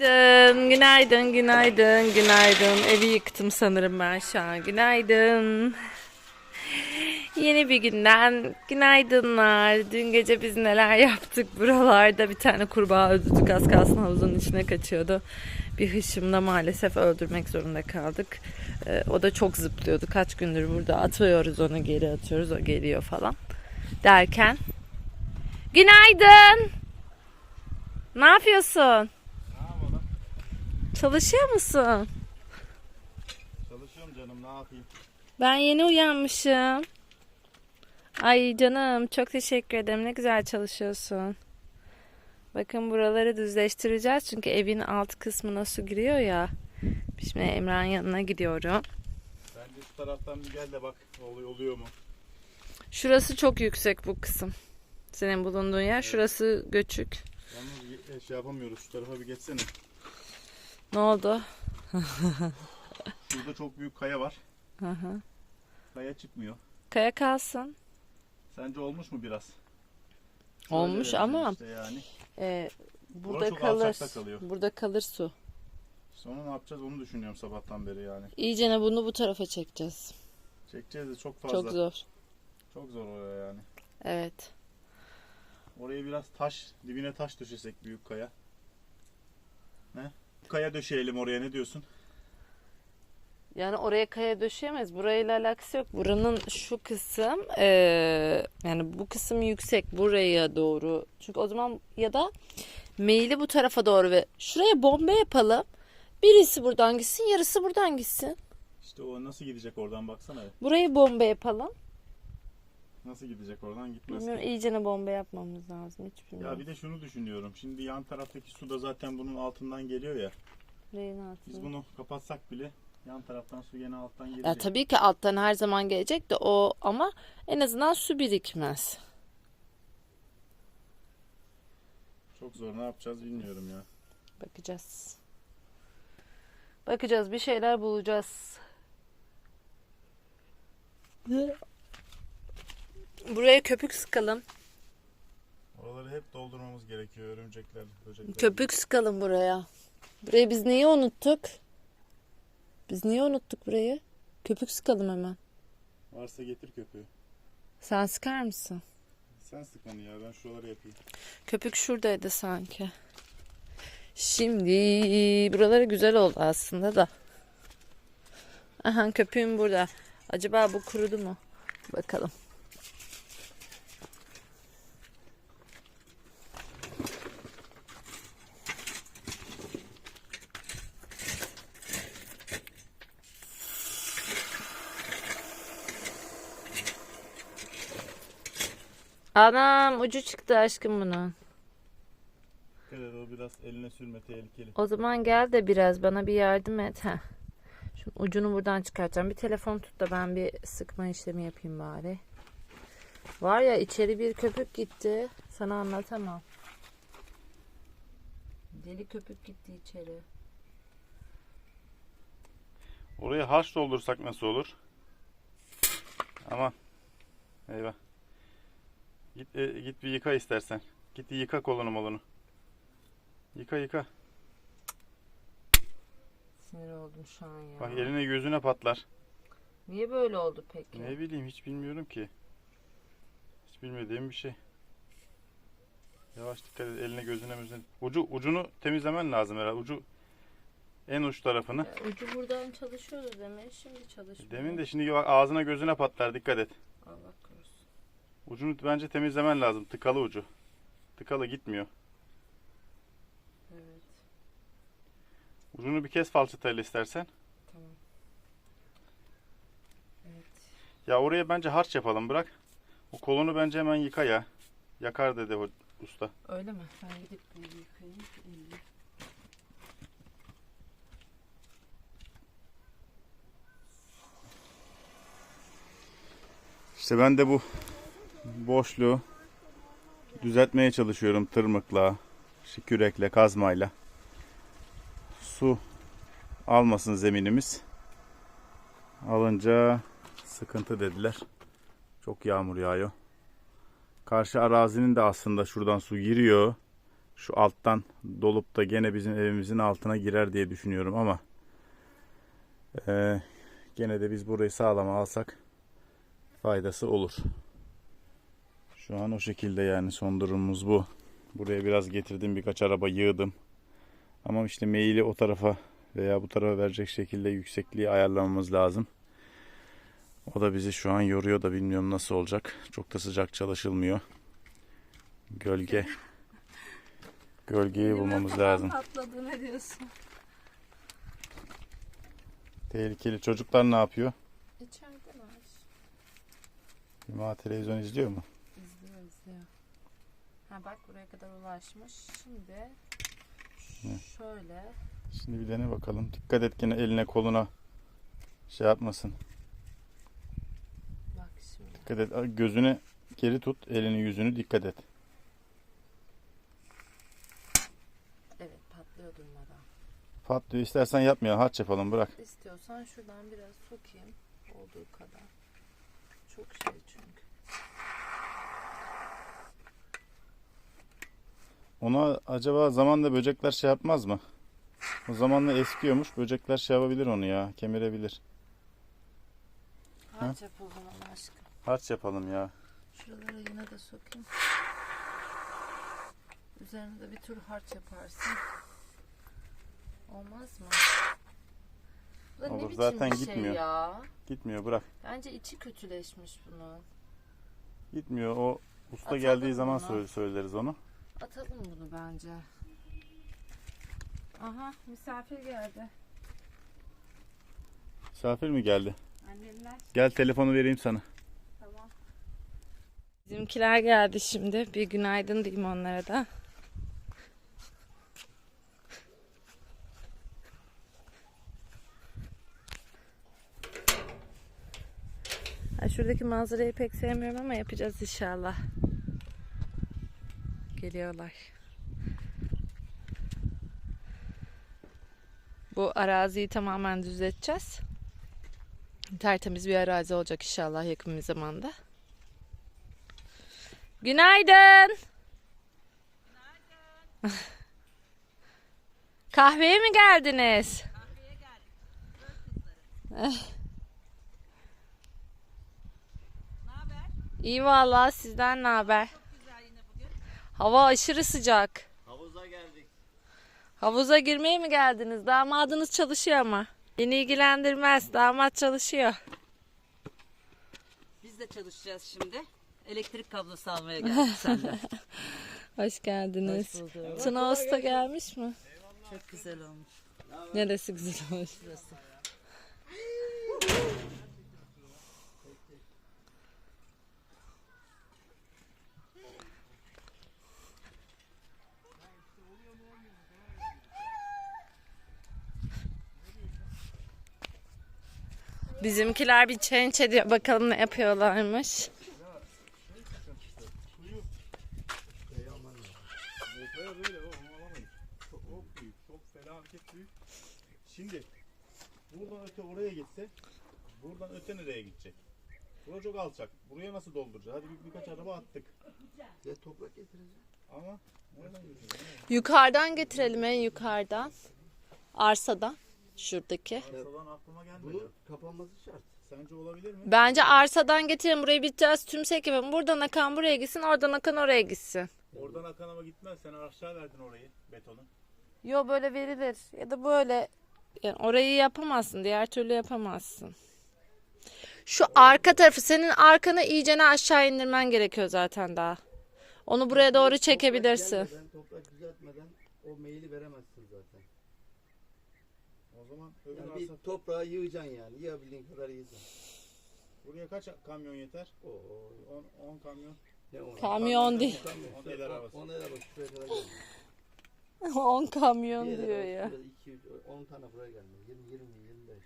Günaydın, günaydın, günaydın, günaydın. Evi yıktım sanırım ben şu an. Günaydın. Yeni bir günden günaydınlar. Dün gece biz neler yaptık buralarda. Bir tane kurbağa öldürdük. Az kalsın havuzun içine kaçıyordu. Bir hışımda maalesef öldürmek zorunda kaldık. Ee, o da çok zıplıyordu. Kaç gündür burada atıyoruz onu geri atıyoruz. O geliyor falan. Derken. Günaydın. Ne yapıyorsun? Çalışıyor musun? Çalışıyorum canım ne yapayım? Ben yeni uyanmışım. Ay canım çok teşekkür ederim. Ne güzel çalışıyorsun. Bakın buraları düzleştireceğiz. Çünkü evin alt kısmına su giriyor ya. Şimdi Emrah'ın yanına gidiyorum. Bence şu taraftan bir gel de bak oluyor, oluyor mu? Şurası çok yüksek bu kısım. Senin bulunduğun yer. Şurası göçük. Yalnız bir şey yapamıyoruz. Şu tarafa bir geçsene. Ne oldu? Şurada çok büyük kaya var. Hı hı. Kaya çıkmıyor. Kaya kalsın. Sence olmuş mu biraz? Olmuş Şöyle ama işte yani. e, burada çok kalır. alçakta kalıyor. Burada kalır su. Sonra ne yapacağız onu düşünüyorum sabahtan beri yani. İyicene bunu bu tarafa çekeceğiz. Çekeceğiz de çok fazla. Çok zor. Çok zor oraya yani. Evet. Oraya biraz taş, dibine taş döşesek büyük kaya. Ne? Kaya döşeyelim oraya ne diyorsun? Yani oraya kaya döşeyemez. Burayla alakası yok. Buranın şu kısım eee, yani bu kısım yüksek buraya doğru. Çünkü o zaman ya da meyili bu tarafa doğru ve şuraya bomba yapalım. Birisi buradan gitsin, yarısı buradan gitsin. İşte o nasıl gidecek oradan baksana. Burayı bomba yapalım. Nasıl gidecek oradan gitmez Bilmiyorum, ki. iyicene bomba yapmamız lazım. Hiç Ya bilmiyorum. bir de şunu düşünüyorum. Şimdi yan taraftaki su da zaten bunun altından geliyor ya. Neyin altına? Biz bunu kapatsak bile yan taraftan su yine alttan gelecek. Ya tabii ki alttan her zaman gelecek de o ama en azından su birikmez. Çok zor. Ne yapacağız bilmiyorum ya. Bakacağız. Bakacağız bir şeyler bulacağız. Buraya köpük sıkalım. Oraları hep doldurmamız gerekiyor. Örümcekler, böcekler. Köpük sıkalım buraya. Burayı biz niye unuttuk? Biz niye unuttuk burayı? Köpük sıkalım hemen. Varsa getir köpüğü. Sen sıkar mısın? Sen sık onu ya. Ben şuraları yapayım. Köpük şuradaydı sanki. Şimdi buraları güzel oldu aslında da. Aha köpüğüm burada. Acaba bu kurudu mu? Bakalım. Anam ucu çıktı aşkım bunun. Dikkat et o biraz eline sürme tehlikeli. O zaman gel de biraz bana bir yardım et. Heh. Şu ucunu buradan çıkartacağım. Bir telefon tut da ben bir sıkma işlemi yapayım bari. Var ya içeri bir köpük gitti. Sana anlatamam. Deli köpük gitti içeri. Oraya harç doldursak nasıl olur? Aman. Eyvah. Git, e, git bir yıka istersen. Git yıka kolunu molunu. Yıka yıka. Sinir oldum şu an ya. Bak eline gözüne patlar. Niye böyle oldu peki? Ne bileyim hiç bilmiyorum ki. Hiç bilmediğim bir şey. Yavaş dikkat et eline gözüne müzüne. Ucu, ucunu temizlemen lazım herhalde. Ucu en uç tarafını. Ya, ucu buradan çalışıyordu demek. Şimdi çalışmıyor. Demin de şimdi bak ağzına gözüne patlar dikkat et. Allah. Ucunu bence temizlemen lazım. Tıkalı ucu. Tıkalı gitmiyor. Evet. Ucunu bir kez falçatayla istersen. Tamam. Evet. Ya oraya bence harç yapalım bırak. O kolunu bence hemen yıka ya. Yakar dedi o usta. Öyle mi? Ben gidip bir yıkayayım. elimi. İşte ben de bu boşluğu düzeltmeye çalışıyorum tırmıkla, işte kürekle, kazmayla. Su almasın zeminimiz. Alınca sıkıntı dediler. Çok yağmur yağıyor. Karşı arazinin de aslında şuradan su giriyor. şu alttan dolup da gene bizim evimizin altına girer diye düşünüyorum ama eee, gene de biz burayı sağlama alsak faydası olur. Şu an o şekilde yani son durumumuz bu. Buraya biraz getirdim birkaç araba yığdım. Ama işte meyili o tarafa veya bu tarafa verecek şekilde yüksekliği ayarlamamız lazım. O da bizi şu an yoruyor da bilmiyorum nasıl olacak. Çok da sıcak çalışılmıyor. Gölge. Gölgeyi bulmamız lazım. Patladı ne diyorsun? Tehlikeli. Çocuklar ne yapıyor? İçerideler. Hüma televizyon izliyor mu? Ha bak buraya kadar ulaşmış. Şimdi şöyle Şimdi bir dene bakalım. Dikkat et yine eline koluna şey yapmasın. bak şimdi. Dikkat et. Gözünü geri tut. Elini yüzünü dikkat et. Evet patlıyor durmadan. Patlıyor. İstersen yapmayalım. Harç yapalım. Bırak. İstiyorsan şuradan biraz sokayım olduğu kadar. Çok şey çünkü. Ona acaba zamanla böcekler şey yapmaz mı? O zamanla eskiyormuş. Böcekler şey yapabilir onu ya. Kemirebilir. Harç yap o zaman aşkım. Harç yapalım ya. Şuralara yine de sokayım. Üzerine de bir tür harç yaparsın. Olmaz mı? Bu da ne Olur, biçim zaten bir şey gitmiyor. ya? Gitmiyor. Bırak. Bence içi kötüleşmiş bunun. Gitmiyor. O usta Atalım geldiği zaman bunu. söyle- söyleriz onu. Atalım bunu bence. Aha misafir geldi. Misafir mi geldi? Annemler. Gel telefonu vereyim sana. Tamam. Bizimkiler geldi şimdi. Bir günaydın diyeyim onlara da. Ha, şuradaki manzarayı pek sevmiyorum ama yapacağız inşallah. Geliyorlar. Bu araziyi tamamen düzleteceğiz. Tertemiz bir arazi olacak inşallah yakın bir zamanda. Günaydın. Kahveye mi geldiniz? İyi vallahi sizden ne haber? Hava aşırı sıcak. Havuza geldik. Havuza girmeye mi geldiniz? Damadınız çalışıyor ama. Beni ilgilendirmez. Damat çalışıyor. Biz de çalışacağız şimdi. Elektrik kablosu almaya geldik senden. Hoş geldiniz. Hoş bulduk. Tuna Usta gelmiş mi? Çok güzel olmuş Neresi güzel olmuş? burası. Bizimkiler bir change ediyor. Bakalım ne yapıyorlarmış. Şimdi buradan öte oraya gitse buradan öte nereye gidecek? Burası çok alçak. Buraya nasıl dolduracağız? Hadi bir, birkaç araba attık. Ya toprak getireceğim. Ama nereden getireceğiz? Yukarıdan getirelim en yukarıdan. Arsadan. Şuradaki. Arsadan aklıma gelmedi. Bunun kapanması şart. Sence olabilir mi? Bence arsadan getirelim. Burayı biteceğiz. Tümsek yapalım. Buradan akan buraya gitsin. Oradan akan oraya gitsin. Oradan akan ama gitmez. Sen aşağı verdin orayı betonu. Yo böyle verilir. Ya da böyle. Yani orayı yapamazsın. Diğer türlü yapamazsın. Şu arka tarafı senin arkanı iyicene aşağı indirmen gerekiyor zaten daha. Onu buraya doğru çekebilirsin. Toprak gelmeden, toprak düzeltmeden o meyili veremezsin zaman öbür Yani arsa... bir toprağı yığacaksın yani. Yığabildiğin kadar yığacaksın. Buraya kaç kamyon yeter? Oo. 10 kamyon. Ne o? Kamyon değil. On el arabası. On el arabası şuraya kadar gelmiyor. 10 kamyon diyor arabası ya. şurada iki, üç, on tane buraya gelmiyor. 20, 20, 25.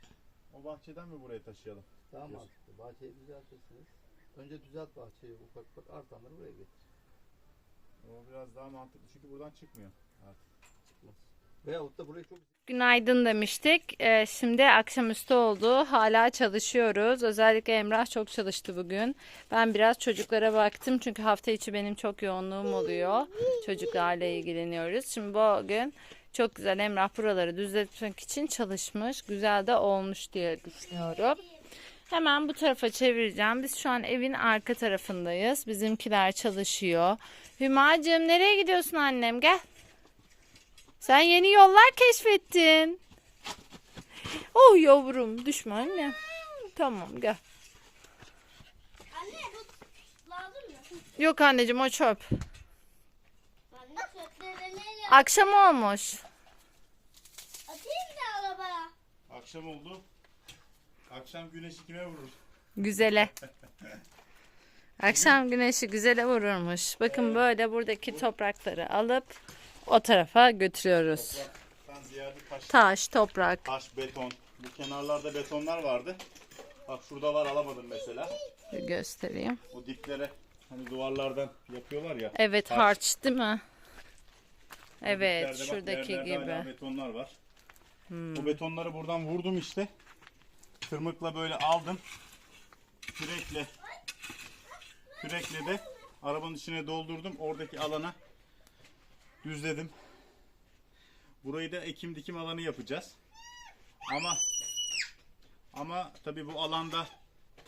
O bahçeden mi buraya taşıyalım? Daha mantıklı. Bahçeyi düzeltirsiniz. Önce düzelt bahçeyi ufak ufak artanları buraya getir. O biraz daha mantıklı çünkü buradan çıkmıyor artık. Çıkmaz. Günaydın demiştik. Ee, şimdi akşamüstü oldu. Hala çalışıyoruz. Özellikle Emrah çok çalıştı bugün. Ben biraz çocuklara baktım. Çünkü hafta içi benim çok yoğunluğum oluyor. Çocuklarla ilgileniyoruz. Şimdi bugün çok güzel Emrah buraları düzeltmek için çalışmış. Güzel de olmuş diye düşünüyorum. Hemen bu tarafa çevireceğim. Biz şu an evin arka tarafındayız. Bizimkiler çalışıyor. Hümacığım nereye gidiyorsun annem? Gel. Sen yeni yollar keşfettin. Oh yavrum düşme anne. Tamam gel. Anne bu lazım mı? Yok anneciğim o çöp. Anne çöpleri nereye Akşam olmuş. atayım da arabaya? Akşam oldu. Akşam güneşi kime vurur? Güzele. Akşam güneşi güzele vururmuş. Bakın böyle buradaki toprakları alıp o tarafa götürüyoruz. Topraktan ziyade taş, Taş, toprak. taş, beton. Bu kenarlarda betonlar vardı. Bak şurada var alamadım mesela. Göstereyim. O diplere hani duvarlardan yapıyorlar ya. Evet Taş. harç değil mi? Evet Diplerde bak, şuradaki yerlerde hala gibi. betonlar var. Bu betonları buradan vurdum işte. Tırmıkla böyle aldım. Kürekle kürekle de arabanın içine doldurdum. Oradaki alana düzledim. Burayı da ekim dikim alanı yapacağız. Ama ama tabii bu alanda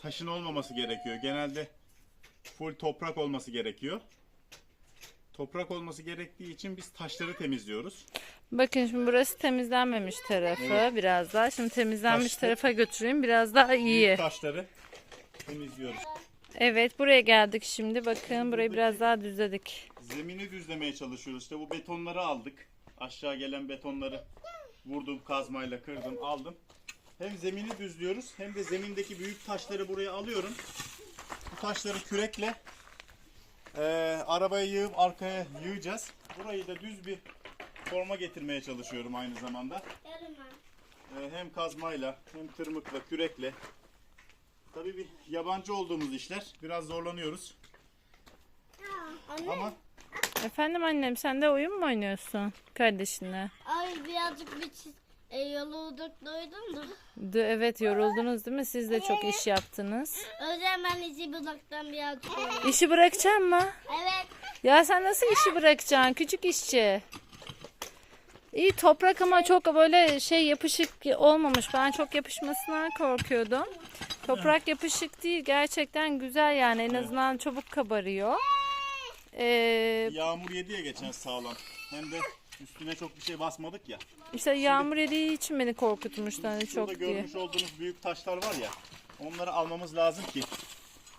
taşın olmaması gerekiyor. Genelde full toprak olması gerekiyor. Toprak olması gerektiği için biz taşları temizliyoruz. Bakın şimdi burası temizlenmemiş tarafı biraz daha. Şimdi temizlenmiş Taşlı. tarafa götüreyim biraz daha iyi. Büyük taşları temizliyoruz. Evet buraya geldik şimdi. Bakın burayı biraz daha düzledik. Zemini düzlemeye çalışıyoruz. İşte bu betonları aldık. Aşağı gelen betonları vurdum kazmayla kırdım aldım. Hem zemini düzlüyoruz hem de zemindeki büyük taşları buraya alıyorum. Bu taşları kürekle eee, arabaya yığıp arkaya yığacağız. Burayı da düz bir forma getirmeye çalışıyorum aynı zamanda. Eee, hem kazmayla hem tırmıkla kürekle. Tabii bir yabancı olduğumuz işler. Biraz zorlanıyoruz. Anne Ama Efendim annem sen de oyun mu oynuyorsun kardeşinle? ay birazcık bir çiz e, yorulduk duydun mu? De, evet yoruldunuz değil mi? Siz de çok iş yaptınız. O yüzden ben izi budaktan birazcık. İşi bırakacaksın mı? Evet. Ya sen nasıl işi bırakacaksın? Küçük işçi. İyi toprak ama çok böyle şey yapışık olmamış. Ben çok yapışmasından korkuyordum. Toprak yapışık değil. Gerçekten güzel yani. En azından çabuk kabarıyor. Ee, Yağmur yedi ya geçen sağlam. Hem de üstüne çok bir şey basmadık ya. işte yağmur yediği için beni korkutmuştu hani Şurada çok diye. görmüş olduğunuz büyük taşlar var ya. Onları almamız lazım ki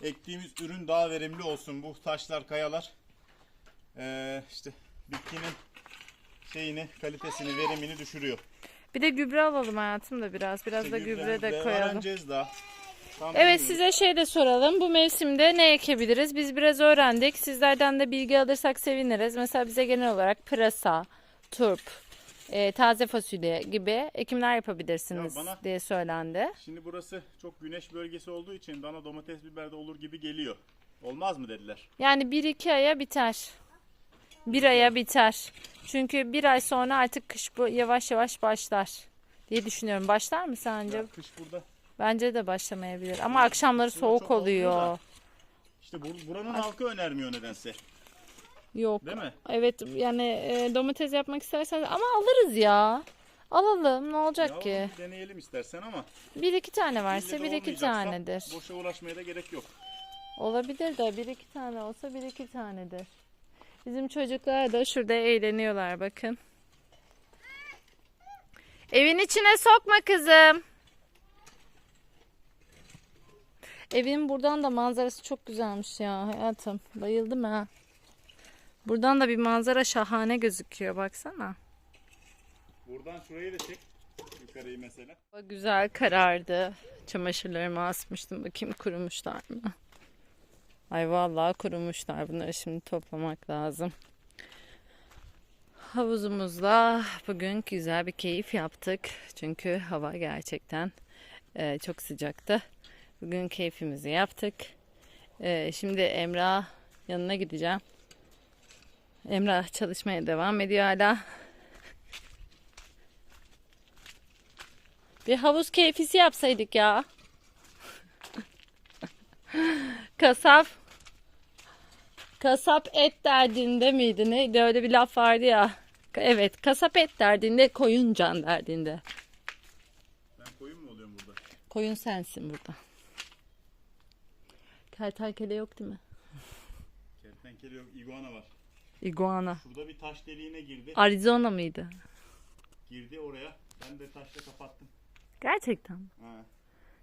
ektiğimiz ürün daha verimli olsun. Bu taşlar, kayalar eee, işte bitkinin şeyini, kalitesini, verimini düşürüyor. Bir de gübre alalım hayatım da biraz. Biraz İşte da gübre gübremiz de koyalım. Öğreneceğiz daha. Tam Evet size şey de soralım. Bu mevsimde ne ekebiliriz? Biz biraz öğrendik. Sizlerden de bilgi alırsak seviniriz. Mesela bize genel olarak pırasa, turp, e, taze fasulye gibi ekimler yapabilirsiniz Ya bana- diye söylendi. Şimdi burası çok güneş bölgesi olduğu için bana domates biber de olur gibi geliyor. Olmaz mı dediler. Yani bir iki aya biter. Bir aya biter. Çünkü bir ay sonra artık kış bu yavaş yavaş başlar diye düşünüyorum. Başlar mı sence? Ya kış burada. Bence de başlamayabilir. Ama akşamları Burada soğuk çok oluyor. İşte bur- buranın halkı önermiyor nedense. Yok. Değil mi? Evet yani e, domates yapmak isterseniz ama alırız ya. Alalım ne olacak Ya ki? bir deneyelim istersen ama Bir iki tane varsa ille de bir iki olmayacaksa tanedir. Boşa uğraşmaya da gerek yok. Olabilir de bir iki tane olsa bir iki tanedir. Bizim çocuklar da şurada eğleniyorlar bakın. Evin içine sokma kızım. Evin buradan da manzarası çok güzelmiş ya hayatım. Bayıldım ha. Buradan da bir manzara şahane gözüküyor baksana. Buradan şurayı da çek. Yukarıyı mesela. Güzel karardı. Çamaşırlarımı asmıştım. Bakayım kurumuşlar mı? Ay vallahi kurumuşlar. Bunları şimdi toplamak lazım. Havuzumuzda bugün güzel bir keyif yaptık. Çünkü hava gerçekten e, çok sıcaktı. Bugün keyfimizi yaptık. E, şimdi Emrah yanına gideceğim. Emrah çalışmaya devam ediyor hala. Bir havuz keyfisi yapsaydık ya. Kasap Kasap et derdinde miydi? Neydi? Öyle bir laf vardı ya. Evet, kasap et derdinde, koyun can derdinde. Ben koyun mu oluyorum burada? Koyun sensin burada. Kertenkele yok değil mi? Kertenkele yok, iguana var. Iguana. Şurada bir taş deliğine girdi. Arizona mıydı? Girdi oraya. Ben de taşla kapattım. Gerçekten mi?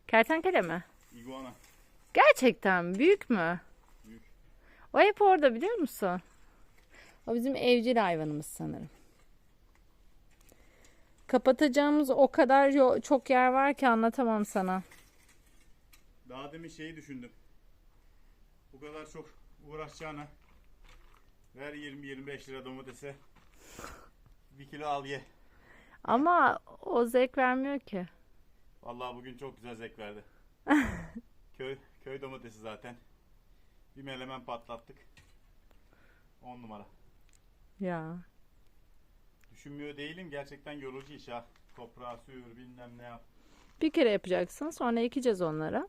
Kertenkele mi? iguana. Gerçekten mi? Büyük mü? Büyük. O hep orada biliyor musun? O bizim evcil hayvanımız sanırım. Kapatacağımız o kadar çok yer var ki anlatamam sana. Daha demin şeyi düşündüm. Bu kadar çok uğraşacağına ver 20-25 lira domatese bir kilo al ye. Ama o zevk vermiyor ki. Vallahi bugün çok güzel zevk verdi. köy köy domatesi zaten. Bir melemen patlattık. 10 numara. Ya. Düşünmüyor değilim. Gerçekten yorucu iş ha. Toprağı sür bilmem ne yap. Bir kere yapacaksın sonra ekeceğiz onlara.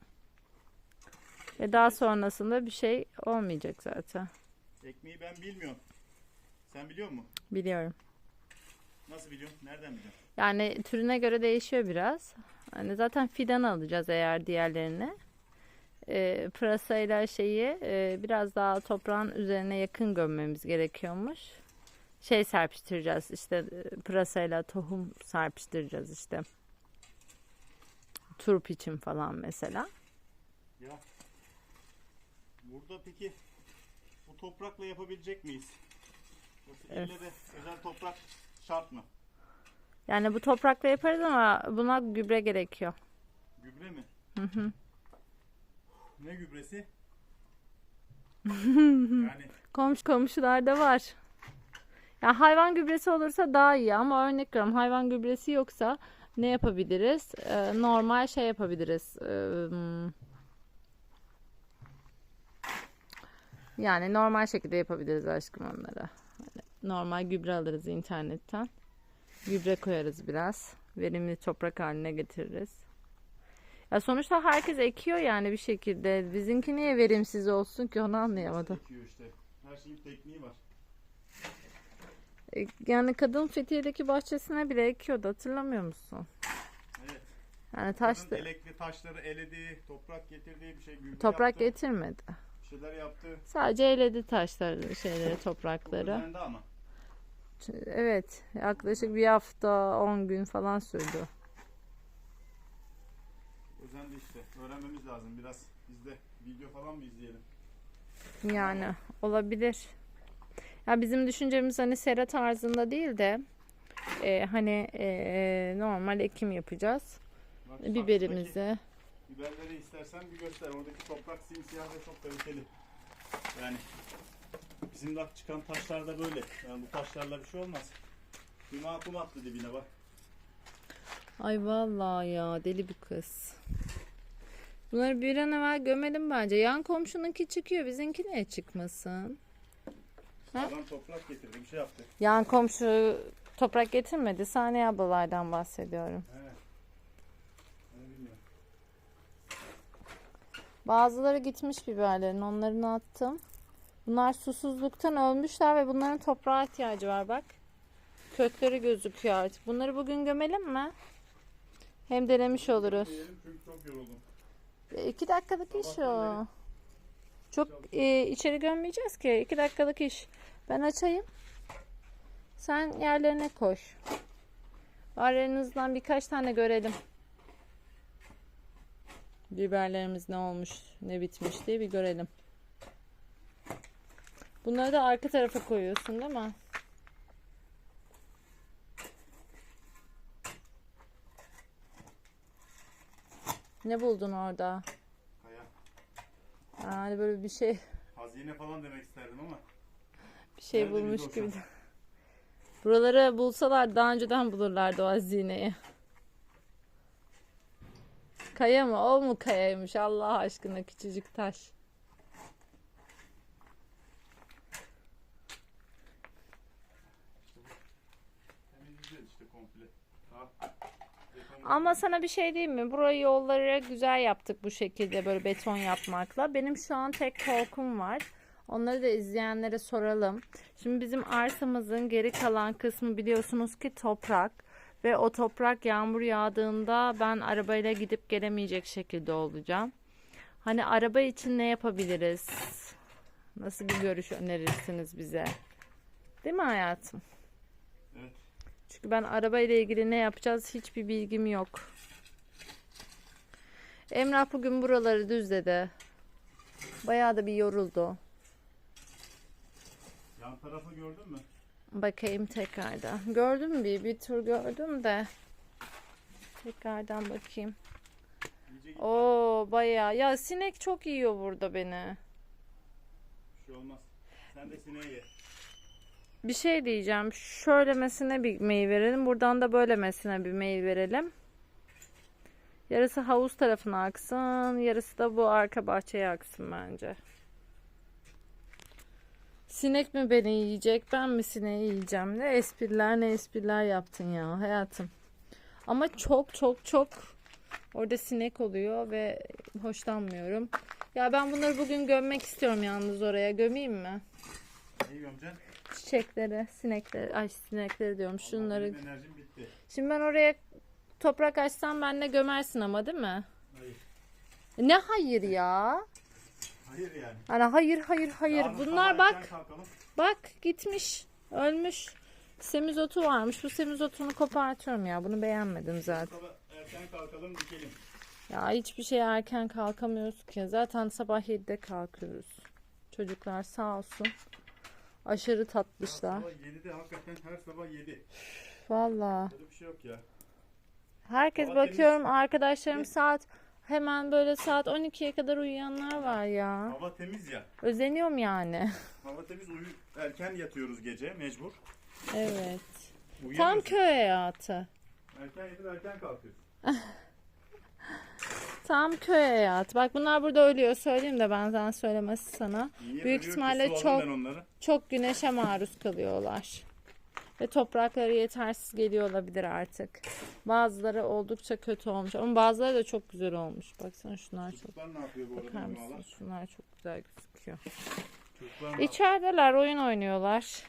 Ve daha sonrasında bir şey olmayacak zaten. Ekmeği ben bilmiyorum. Sen biliyor musun? Biliyorum. Nasıl biliyorsun? Nereden biliyorsun? Yani türüne göre değişiyor biraz. Hani zaten fidan alacağız eğer diğerlerini. Ee, pırasayla şeyi e, biraz daha toprağın üzerine yakın gömmemiz gerekiyormuş. Şey serpiştireceğiz işte e, pırasayla tohum serpiştireceğiz işte. Turp için falan mesela. Ya. Burada peki bu toprakla yapabilecek miyiz? Yoksa Evet. ille de özel toprak şart mı? Yani bu toprakla yaparız ama buna gübre gerekiyor. Gübre mi? Hı hı. Ne gübresi? yani Komşu komşularda var. Ya hayvan gübresi olursa daha iyi ama örnek veriyorum hayvan gübresi yoksa ne yapabiliriz? Ee, normal şey yapabiliriz. Ee, yani normal şekilde yapabiliriz aşkım onlara. Hani normal gübre alırız internetten. Gübre koyarız biraz. Verimli toprak haline getiririz. Ya sonuçta herkes ekiyor yani bir şekilde. Bizimki niye verimsiz olsun ki onu anlayamadım. ekiyor işte. Her şeyin tekniği var. E, Yani kadın Fethiye'deki bahçesine bile ekiyordu hatırlamıyor musun? Evet. Yani Kadın taşlı elekli taşları eledi, toprak getirdiği bir şey gübre toprak yaptı. getirmedi. Şeyler yaptı. Sadece eledi taşları, şeyleri, toprakları. özendi ama. Evet, yaklaşık bir hafta, 10 gün falan sürdü. Özendi işte. Öğrenmemiz lazım biraz. Biz de video falan mı izleyelim? Yani olabilir. Ya bizim düşüncemiz hani sera tarzında değil de e, hani e, normal ekim yapacağız. Bak, Biberimizi. Biberleri istersen bir göster. Oradaki toprak simsiyah ve çok kaliteli. Yani bizim de çıkan taşlarda böyle. Yani bu taşlarla bir şey olmaz. Bir makum attı dibine bak. Ay vallahi ya deli bir kız. Bunları bir an evvel gömelim bence. Yan komşununki çıkıyor. Bizimki niye çıkmasın? Ha? Adam toprak getirdi bir şey yaptı. Yan komşu toprak getirmedi. Saniye ablalardan bahsediyorum. He. Ben bilmiyorum. Bazıları gitmiş biberlerin. Onlarını attım. Bunlar susuzluktan ölmüşler ve bunların toprağa ihtiyacı var bak. Kökleri gözüküyor artık. Bunları bugün gömelim mi? Hem denemiş oluruz. E, İki dakikalık iş Sabahtan o. Çok e, içeri gömmeyeceğiz ki. İki dakikalık iş. Ben açayım. Sen yerlerine en azından birkaç tane görelim. Biberlerimiz ne olmuş, ne bitmiş diye bir görelim. Bunları da arka tarafa koyuyorsun değil mi? Ne buldun orada? Kaya. Yani böyle bir şey Hazine falan demek isterdim ama. bir şey Nerede bulmuş gibi. Buraları bulsalar daha önceden bulurlardı o hazineyi. Kaya mı? O mu kayaymış? Allah aşkına küçücük taş. Ama sana bir şey diyeyim mi? Burayı yolları güzel yaptık bu şekilde böyle beton yapmakla. Benim şu an tek korkum var. Onları da izleyenlere soralım. Şimdi bizim arsamızın geri kalan kısmı biliyorsunuz ki toprak. Ve o toprak yağmur yağdığında ben arabayla gidip gelemeyecek şekilde olacağım. Hani araba için ne yapabiliriz? Nasıl bir görüş önerirsiniz bize? Değil mi hayatım? Evet. Çünkü ben araba ile ilgili ne yapacağız hiçbir bilgim yok. Emrah bugün buraları düzledi. Bayağı da bir yoruldu. Yan tarafı gördün mü? Bakayım tekrardan. Gördüm bir, bir tur gördüm de. Tekrardan bakayım. Oo bayağı. Ya sinek çok yiyor burada beni. Bir şey olmaz. Sen de sineğe ye. Bir şey diyeceğim. Şöylemesine bir mail verelim. Buradan da böylemesine bir mail verelim. Yarısı havuz tarafına aksın. Yarısı da bu arka bahçeye aksın bence. Sinek mi beni yiyecek? Ben mi sineği yiyeceğim? Ne espriler ne espriler yaptın ya hayatım. Ama çok çok çok orada sinek oluyor ve hoşlanmıyorum. Ya ben bunları bugün gömmek istiyorum yalnız oraya. Gömeyim mi? Neyi gömeceksin? çiçekleri, sinekleri, ay sinekleri diyorum şunları. Benim enerjim bitti. Şimdi ben oraya toprak açsam ben de gömersin ama değil mi? Hayır. Ne hayır ya? Hayır yani. Hani hayır hayır hayır. Yarın Bunlar sabah bak erken kalkalım. bak gitmiş. Ölmüş. Semizotu varmış. Bu semizotunu kopartıyorum ya. Bunu beğenmedim zaten. Sabah erken kalkalım dikelim. Ya hiçbir şey erken kalkamıyoruz ki. Zaten sabah 7'de kalkıyoruz. Çocuklar sağ olsun. Aşırı tatlışlar. Sabah 7'de hakikaten her sabah 7. Vallahi. Böyle bir şey yok ya. Herkes Hava bakıyorum arkadaşlarım saat hemen böyle saat 12'ye kadar uyuyanlar var ya. Hava temiz ya. Özeniyorum yani. Hava temiz uyu erken yatıyoruz gece mecbur. Evet. Tam köy hayatı. Erken yatıp erken kalkıyoruz. Tam köy hayatı. Bak bunlar burada ölüyor. Söyleyeyim de ben sana söylemesi sana. Niye Büyük ölüyor ki? ihtimalle Su aldım çok ben onları. çok güneşe maruz kalıyorlar. Ve toprakları yetersiz geliyor olabilir artık. Bazıları oldukça kötü olmuş ama bazıları da çok güzel olmuş. Baksana şunlar çok. Ne yapıyor bu Bakar arada? mısın? Şunlar çok güzel gözüküyor. Çocuklar ne yapıyor? İçerideler oyun oynuyorlar.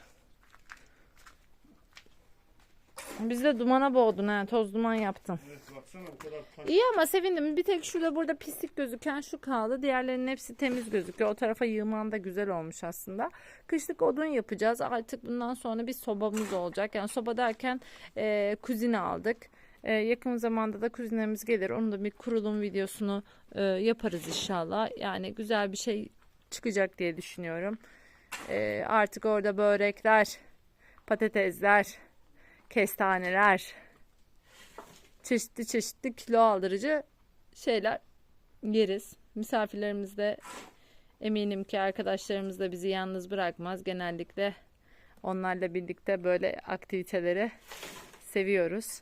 Biz de dumana boğdun ha. Toz duman yaptın. Evet baksana bu kadar taş. İyi ama sevindim. Bir tek şurada burada pislik gözüken şu kaldı. Diğerlerinin hepsi temiz gözüküyor. O tarafa yığman da güzel olmuş aslında. Kışlık odun yapacağız. Artık bundan sonra bir sobamız olacak. Yani soba derken e, kuzine aldık. E, yakın zamanda da kuzinemiz gelir. Onun da bir kurulum videosunu e, yaparız inşallah. Yani güzel bir şey çıkacak diye düşünüyorum. E, artık orada börekler, patatesler, kestaneler, çeşitli çeşitli kilo aldırıcı şeyler yeriz. Misafirlerimiz de eminim ki arkadaşlarımız da bizi yalnız bırakmaz. Genellikle onlarla birlikte böyle aktiviteleri seviyoruz.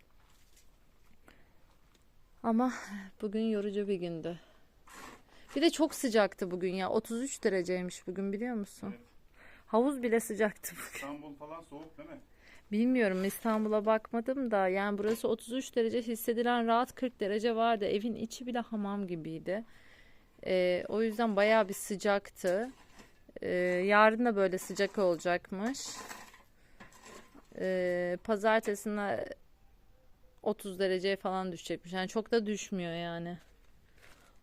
Ama bugün yorucu bir gündü. Bir de çok sıcaktı bugün ya. 33 dereceymiş bugün biliyor musun? Evet. Havuz bile sıcaktı bugün. İstanbul falan soğuk değil mi? Bilmiyorum İstanbul'a bakmadım da yani burası 33 derece hissedilen rahat 40 derece vardı. Evin içi bile hamam gibiydi. Ee, o yüzden bayağı bir sıcaktı. Ee, yarın da böyle sıcak olacakmış. Ee, pazartesine 30 dereceye falan düşecekmiş. Yani çok da düşmüyor yani.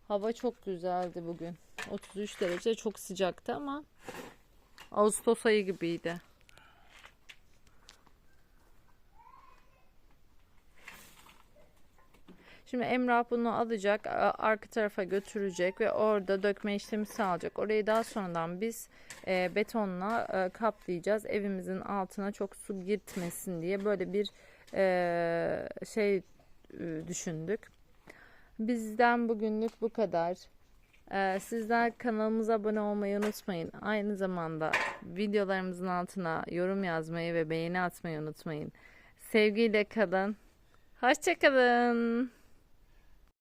Hava çok güzeldi bugün. 33 derece çok sıcaktı ama Ağustos ayı gibiydi. Şimdi Emrah bunu alacak, arka tarafa götürecek ve orada dökme işlemi sağlayacak. Orayı daha sonradan biz e, betonla e, kaplayacağız. Evimizin altına çok su gitmesin diye böyle bir e, şey e, düşündük. Bizden bugünlük bu kadar. E, sizler kanalımıza abone olmayı unutmayın. Aynı zamanda videolarımızın altına yorum yazmayı ve beğeni atmayı unutmayın. Sevgiyle kalın. Hoşçakalın.